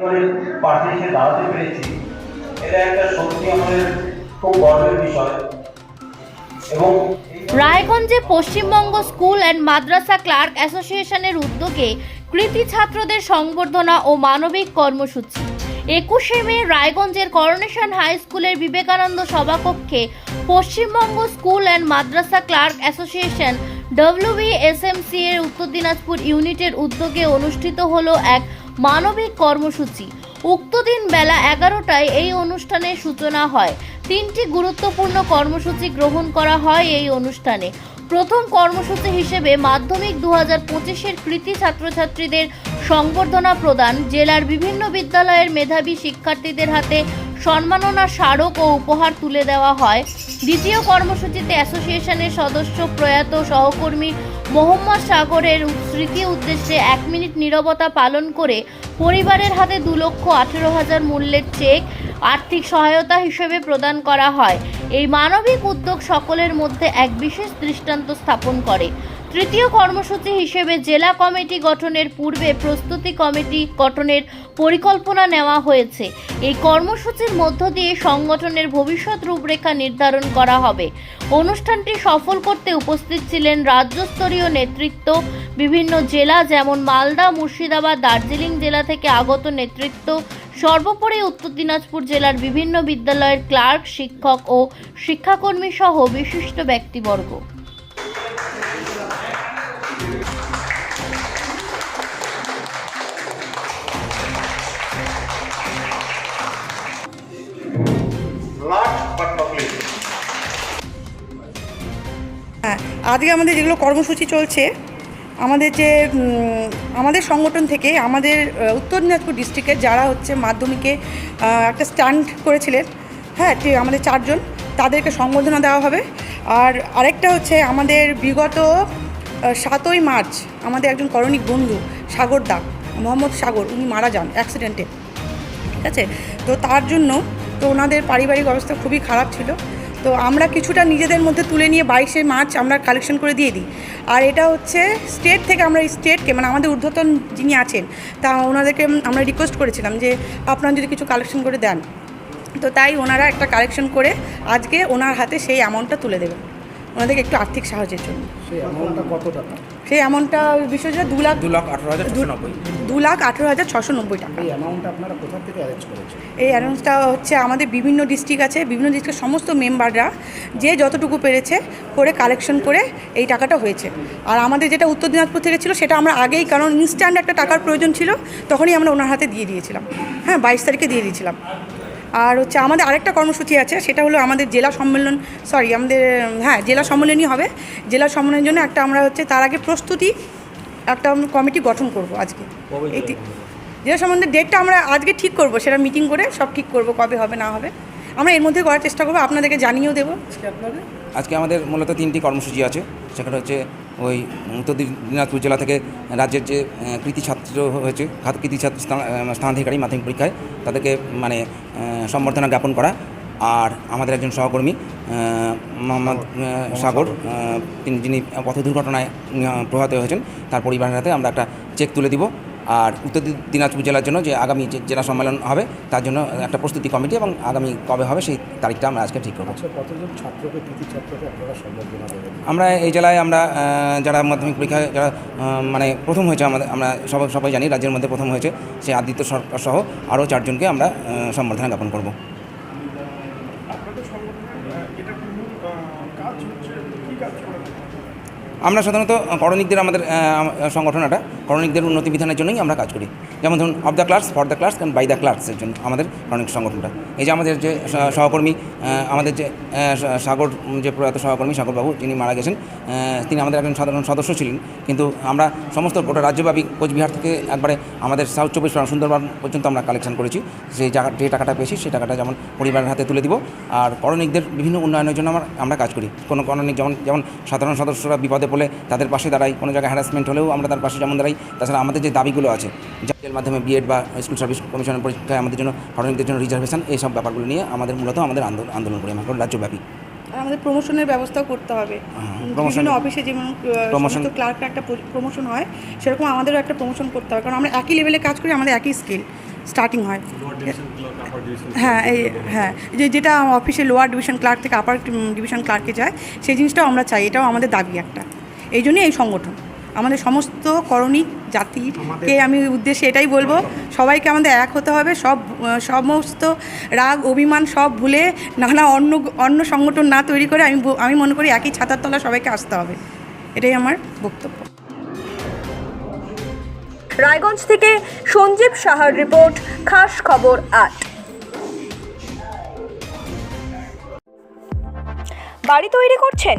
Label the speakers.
Speaker 1: পরিবারের পাশে এসে দাঁড়াতে পেরেছি, এটা একটা সত্যি আমাদের খুব গর্বের বিষয়। এবং
Speaker 2: রায়গঞ্জে Paschimbanga school and madrasa clerk অ্যাসোসিয়েশনের উদ্যোগে কৃতি ছাত্রদের সংবর্ধনা ও মানবিক কর্মসূচি। একুশে মে রায়গঞ্জের করোনেশন হাই স্কুলের বিবেকানন্দ সভাকক্ষে Paschimbanga school and madrasa clerk association WBSMC এর উত্তর দিনাজপুর ইউনিটের উদ্যোগে অনুষ্ঠিত হলো এক মানবিক কর্মসূচি। উক্ত দিন বেলা এগারোটায় এই অনুষ্ঠানের সূচনা হয়। তিনটি গুরুত্বপূর্ণ কর্মসূচি গ্রহণ করা হয় এই অনুষ্ঠানে। প্রথম কর্মসূচি হিসেবে মাধ্যমিক দু হাজার পঁচিশের কৃতি ছাত্রছাত্রীদের সংবর্ধনা প্রদান। জেলার বিভিন্ন বিদ্যালয়ের মেধাবী শিক্ষার্থীদের হাতে সম্মাননা স্মারক ও উপহার তুলে দেওয়া হয়। দ্বিতীয় কর্মসূচিতে অ্যাসোসিয়েশনের সদস্য প্রয়াত সহকর্মী মোহাম্মদ সাগরের স্মৃতি উদ্দেশ্যে এক মিনিট নীরবতা পালন করে পরিবারের হাতে দু লক্ষ আঠেরো হাজার মূল্যের চেক আর্থিক সহায়তা হিসেবে প্রদান করা হয়। এই মানবিক উদ্যোগ সকলের মধ্যে এক বিশেষ দৃষ্টান্ত স্থাপন করে। তৃতীয় কর্মসূচি হিসেবে জেলা কমিটি গঠনের পূর্বে প্রস্তুতি কমিটি গঠনের পরিকল্পনা নেওয়া হয়েছে। এই কর্মসূচির মধ্য দিয়ে সংগঠনের ভবিষ্যৎ রূপরেখা নির্ধারণ করা হবে। অনুষ্ঠানটি সফল করতে উপস্থিত ছিলেন রাজ্যস্তরীয় নেতৃত্ব, বিভিন্ন জেলা যেমন মালদা, মুর্শিদাবাদ, দার্জিলিং জেলা থেকে আগত নেতৃত্ব, সর্বোপরি উত্তর দিনাজপুর জেলার বিভিন্ন বিদ্যালয়ের ক্লার্ক, শিক্ষক ও শিক্ষাকর্মী সহ বিশিষ্ট ব্যক্তিবর্গ।
Speaker 3: আজকে আমাদের যেগুলো কর্মসূচি চলছে, আমাদের যে আমাদের সংগঠন থেকে আমাদের উত্তর দিনাজপুর ডিস্ট্রিক্টের যারা হচ্ছে মাধ্যমিকে একটা স্ট্যান্ড করেছিলেন হ্যাঁ আমাদের চারজন, তাদেরকে সম্বোধনা দেওয়া হবে। আর আরেকটা হচ্ছে আমাদের বিগত সাতই মার্চ, আমাদের একজন করণিক বন্ধু, সাগর দা, মোহাম্মদ সাগর, উনি মারা যান অ্যাক্সিডেন্টে ঠিক আছে? তো তার জন্য তো ওনাদের পারিবারিক অবস্থা খুবই খারাপ ছিল। তো আমরা কিছুটা নিজেদের মধ্যে তুলে নিয়ে বাইশে মার্চ আমরা কালেকশন করে দিয়ে দিই। আর এটা হচ্ছে স্টেট থেকে আমরা স্টেটকে মানে আমাদের ঊর্ধ্বতন যিনি আছেন, তা ওনাদেরকে আমরা রিকোয়েস্ট করেছিলাম যে আপনারা যদি কিছু কালেকশন করে দেন। তো তাই ওনারা একটা কালেকশন করে আজকে ওনার হাতে সেই অ্যামাউন্টটা তুলে দেবেন। ওনাদেরকে একটু আর্থিক সাহায্যের জন্য।
Speaker 4: সেই অ্যামাউন্টটা কত টাকা
Speaker 3: সেই অ্যামাউন্টটা বিষয় দু লাখ
Speaker 5: দু লাখ আঠারো হাজার ছশো নব্বই।
Speaker 3: দু লাখ আঠেরো হাজার ছশো নব্বই টাকা।
Speaker 4: এই অ্যামাউন্টটা আপনারা কোথা থেকে অ্যারেঞ্জ করেছেন?
Speaker 3: এই অ্যানাউন্সটা হচ্ছে আমাদের বিভিন্ন ডিস্ট্রিক্ট আছে বিভিন্ন ডিস্ট্রিক্টের সমস্ত মেম্বাররা যে যতটুকু পেরেছে করে কালেকশন করে এই টাকাটা হয়েছে। আর আমাদের যেটা উত্তর দিনাজপুর থেকে ছিল সেটা আমরা আগেই কারণ ইনস্ট্যান্ট একটা টাকার প্রয়োজন ছিল তখনই আমরা ওনার হাতে দিয়ে দিয়েছিলাম। হ্যাঁ বাইশ তারিখে দিয়ে দিয়েছিলাম। আর হচ্ছে আমাদের আরেকটা কর্মসূচি আছে সেটা হলো আমাদের জেলা সম্মেলন সরি আমাদের হ্যাঁ জেলা সম্মেলনই হবে। জেলা সম্মেলনের জন্য একটা আমরা হচ্ছে তার আগে প্রস্তুতি একটা কমিটি গঠন করব আজকে। এই জেলা সম্বন্ধে ডেটটা আমরা আজকে ঠিক করব সেটা মিটিং করে সব ঠিক করব কবে হবে না হবে। আমরা এর মধ্যে করার চেষ্টা করব আপনাদেরকে জানিয়েও দেবো।
Speaker 5: আজকে আমাদের মূলত তিনটি কর্মসূচি আছে সেখানে হচ্ছে ওই উত্তর দিনাজপুর জেলা থেকে রাজ্যের যে কৃতি ছাত্র হয়েছে কৃতি ছাত্র স্থানাধিকারী মাধ্যমিক পরীক্ষায়, তাদেরকে মানে সম্বর্ধনা জ্ঞাপন করা। আর আমাদের একজন সহকর্মী মোহাম্মদ সাগর তিনি, যিনি পথ দুর্ঘটনায় প্রভাবিত হয়েছেন, তার পরিবারের হাতে আমরা একটা চেক তুলে দিব। আর উত্তর দিনাজপুর জেলার জন্য যে আগামী যে জেলা সম্মেলন হবে তার জন্য একটা প্রস্তুতি কমিটি এবং আগামী কবে হবে সেই তারিখটা আমরা আজকে ঠিক করব।
Speaker 4: আচ্ছা
Speaker 5: আমরা এই জেলায় আমরা যারা মাধ্যমিক পরীক্ষায় যারা মানে প্রথম হয়েছে আমাদের আমরা সবাই সবাই জানি রাজ্যের মধ্যে প্রথম হয়েছে সেই আদিত্য সরকার সহ আরও চারজনকে আমরা সম্বর্ধনা জ্ঞাপন করব। আমরা সাধারণত করণিকদের আমাদের সংগঠনটা করণিকদের উন্নতি বিধানের জন্যই আমরা কাজ করি। যেমন ধরুন of the class for the class and by the ক্লাসের জন্য আমাদের করণিক সংগঠনটা। এই যে আমাদের যে সহকর্মী আমাদের যে সাগর যে প্রয়াত সহকর্মী সাগরবাবু, যিনি মারা গেছেন তিনি আমাদের একজন সাধারণ সদস্য ছিলেন। কিন্তু আমরা সমস্ত গোটা রাজ্যব্যাপী কোচবিহার থেকে একবারে আমাদের সাউথ চব্বিশ পরগনা, সুন্দরবন পর্যন্ত আমরা কালেকশন করেছি। সেই জায়গা, যে টাকাটা পেয়েছি সেই টাকাটা যেমন পরিবারের হাতে তুলে দিব। আর করণিকদের বিভিন্ন উন্নয়নের জন্য আমরা আমরা কাজ করি। কোনো করণিক যেমন যেমন সাধারণ সদস্যরা বিপদে পড়লে তাদের পাশে দাঁড়াই। কোনো জায়গায় হ্যারাসমেন্ট হলেও আমরা তার পাশে যেমন দাঁড়াই তাছাড়া আমাদের যে দাবিগুলো আছে যাদের মাধ্যমে বিএড বা স্কুল সার্ভিস কমিশনের পরীক্ষায় আমাদের জন্য করণিকদের জন্য রিজার্ভেশন এই সব ব্যাপারগুলো নিয়ে আমাদের মূলত আমাদের আন্দোলন করি আমরা রাজ্যব্যাপী।
Speaker 3: আর আমাদের প্রমোশনের ব্যবস্থাও করতে হবে।
Speaker 5: হ্যাঁ,
Speaker 3: উম,
Speaker 5: promotion-
Speaker 3: বিভিন্ন অফিসে যেমন
Speaker 5: promotion-
Speaker 3: ক্লার্কের একটা প্রমোশন হয় সেরকম আমাদেরও একটা প্রমোশন করতে হবে কারণ আমরা একই লেভেলে কাজ করি আমাদের একই স্কিল স্টার্টিং হয়। হ্যাঁ এই হ্যাঁ যে যেটা অফিসে লোয়ার ডিভিশন ক্লার্ক থেকে আপার ডিভিশন ক্লার্কে যায় সেই জিনিসটাও আমরা চাই এটাও আমাদের দাবি একটা। এই জন্যই এই সংগঠন। আমাদের সমস্ত করণিক জাতিকে আমি উদ্দেশ্যে এটাই বলব, সবাইকে আমাদের এক হতে হবে, সব, সমস্ত রাগ, অভিমান সব ভুলে নানা অন্য অন্য সংগঠন না তৈরি করে আমি আমি মনে করি একই ছাতার তলা সবাইকে আসতে হবে। এটাই আমার বক্তব্য।
Speaker 6: রায়গঞ্জ থেকে সঞ্জীব সাহার রিপোর্ট, খাস খবর আট। বাড়ি তৈরি করছেন